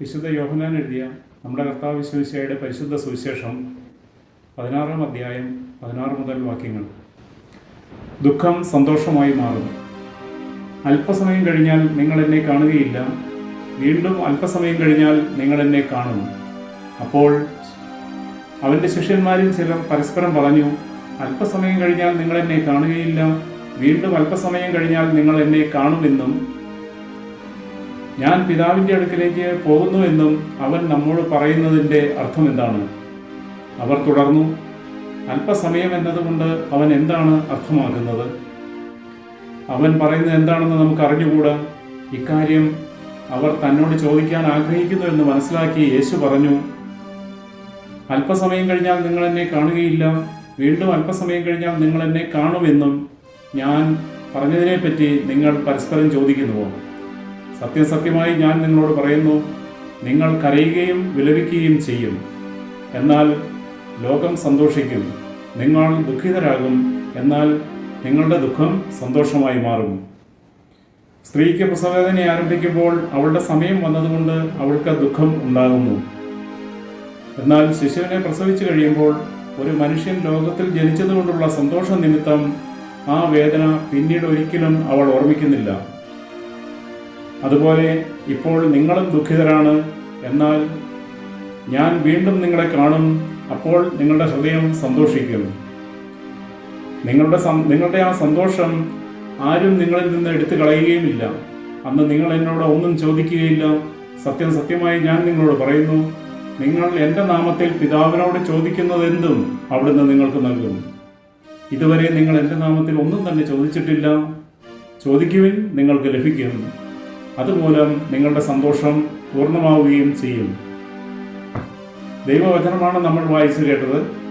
വിശുദ്ധ യോഹനാൻ എഴുതിയ നമ്മുടെ കർത്താവ് വിശ്വസിയായുടെ പരിശുദ്ധ സുവിശേഷം പതിനാറാം അധ്യായം പതിനാറ് മുതൽ വാക്യങ്ങൾ. ദുഃഖം സന്തോഷമായി മാറും അല്പസമയം കഴിഞ്ഞാൽ നിങ്ങൾ എന്നെ കാണുകയില്ല. വീണ്ടും അല്പസമയം കഴിഞ്ഞാൽ നിങ്ങൾ എന്നെ കാണും. അപ്പോൾ അവന്റെ ശിഷ്യന്മാരിൽ ചിലർ പരസ്പരം പറഞ്ഞു അല്പസമയം കഴിഞ്ഞാൽ നിങ്ങൾ എന്നെ കാണുകയില്ല. വീണ്ടും അല്പസമയം കഴിഞ്ഞാൽ നിങ്ങൾ എന്നെ കാണുമെന്നും ഞാൻ പിതാവിന്റെ അടുക്കിലേക്ക് പോകുന്നു എന്നും അവൻ നമ്മോട് പറയുന്നതിന്റെ അർത്ഥം എന്താണ് അവർ തുടർന്നു അല്പസമയം എന്നതുകൊണ്ട് അവൻ എന്താണ് അർത്ഥമാക്കുന്നത്? അവൻ പറയുന്നത് എന്താണെന്ന് നമുക്ക് അറിഞ്ഞുകൂടാ? ഇക്കാര്യം അവർ തന്നോട് ചോദിക്കാൻ ആഗ്രഹിക്കുന്നു എന്ന് മനസ്സിലാക്കി യേശു പറഞ്ഞു അല്പസമയം കഴിഞ്ഞാൽ നിങ്ങൾ എന്നെ കാണുകയില്ല. വീണ്ടും അല്പസമയം കഴിഞ്ഞാൽ നിങ്ങൾ എന്നെ കാണുമെന്നും ഞാൻ പറഞ്ഞതിനെപ്പറ്റി നിങ്ങൾ പരസ്പരം ചോദിക്കുന്നുവോ? സത്യസത്യമായി ഞാൻ നിങ്ങളോട് പറയുന്നു നിങ്ങൾ കരയുകയും വിലപിക്കുകയും ചെയ്യും. എന്നാൽ ലോകം സന്തോഷിക്കും നിങ്ങൾ ദുഃഖിതരാകും എന്നാൽ നിങ്ങളുടെ ദുഃഖം സന്തോഷമായി മാറും. സ്ത്രീക്ക് പ്രസവേദന ആരംഭിക്കുമ്പോൾ അവളുടെ സമയം വന്നതുകൊണ്ട് അവൾക്ക് ദുഃഖം ഉണ്ടാകുന്നു. എന്നാൽ ശിശുവിനെ പ്രസവിച്ചു കഴിയുമ്പോൾ ഒരു മനുഷ്യൻ ലോകത്തിൽ ജനിച്ചതുകൊണ്ടുള്ള സന്തോഷ നിമിത്തം ആ വേദന പിന്നീട് ഒരിക്കലും അവൾ ഓർമ്മിക്കുന്നില്ല. അതുപോലെ ഇപ്പോൾ നിങ്ങളും ദുഃഖിതരാണ്. എന്നാൽ ഞാൻ വീണ്ടും നിങ്ങളെ കാണും. അപ്പോൾ നിങ്ങളുടെ ഹൃദയം സന്തോഷിക്കും. നിങ്ങളുടെ നിങ്ങളുടെ ആ സന്തോഷം ആരും നിങ്ങളിൽ നിന്ന് എടുത്തു കളയുകയുമില്ല അന്ന് നിങ്ങൾ എന്നോട് ഒന്നും ചോദിക്കുകയില്ല. സത്യം സത്യമായി ഞാൻ നിങ്ങളോട് പറയുന്നു നിങ്ങൾ എന്റെ നാമത്തിൽ പിതാവിനോട് ചോദിക്കുന്നതെന്തും അവിടുന്ന് നിങ്ങൾക്ക് നൽകും. ഇതുവരെ നിങ്ങൾ എന്റെ നാമത്തിൽ ഒന്നും തന്നെ ചോദിച്ചിട്ടില്ല. ചോദിക്കുവിൻ നിങ്ങൾക്ക് ലഭിക്കും. അതുമൂലം നിങ്ങളുടെ സന്തോഷം പൂർണമാവുകയും ചെയ്യും. ദൈവവചനമാണ് നമ്മൾ വായിച്ചു കേട്ടത്.